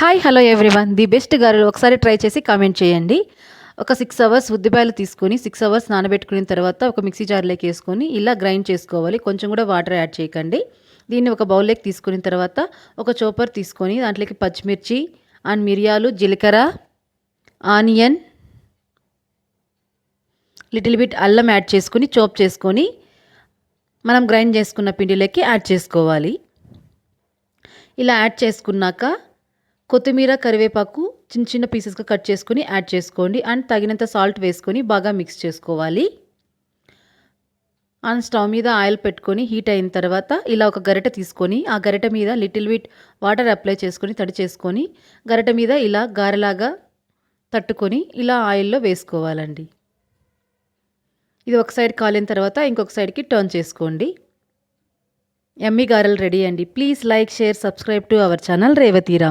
Hi hello everyone the best గారెలు ఒకసారి try చేసి కామెంట్ చేయండి. ఒక సిక్స్ అవర్స్ ఉద్దిపాయలు తీసుకొని సిక్స్ అవర్స్ నానబెట్టుకున్న తర్వాత ఒక మిక్సీ జార్లోకి వేసుకొని ఇలా గ్రైండ్ చేసుకోవాలి. కొంచెం కూడా వాటర్ యాడ్ చేయకండి. దీన్ని ఒక బౌల్లోకి తీసుకున్న తర్వాత ఒక చోపర్ తీసుకొని దాంట్లోకి పచ్చిమిర్చి అండ్ మిరియాలు జీలకర్ర ఆనియన్ లిటిల్ బిట్ అల్లం యాడ్ చేసుకొని చోప్ చేసుకొని మనం గ్రైండ్ చేసుకున్న పిండిలోకి యాడ్ చేసుకోవాలి. ఇలా యాడ్ చేసుకున్నాక కొత్తిమీర కరివేపాకు చిన్న చిన్న పీసెస్గా కట్ చేసుకొని యాడ్ చేసుకోండి. అండ్ తగినంత సాల్ట్ వేసుకొని బాగా మిక్స్ చేసుకోవాలి. అండ్ స్టవ్ మీద ఆయిల్ పెట్టుకొని హీట్ అయిన తర్వాత ఇలా ఒక గరిట తీసుకొని ఆ గరిట మీద లిటిల్ బిట్ వాటర్ అప్లై చేసుకొని తడి చేసుకొని గరిట మీద ఇలా గారెలాగా తట్టుకొని ఇలా ఆయిల్లో వేసుకోవాలండి. ఇది ఒక సైడ్ కాలిన తర్వాత ఇంకొక సైడ్కి టర్న్ చేసుకోండి. ఎమ్మి గారెలు రెడీ అండి. Please like share subscribe to our channel రేవతీరా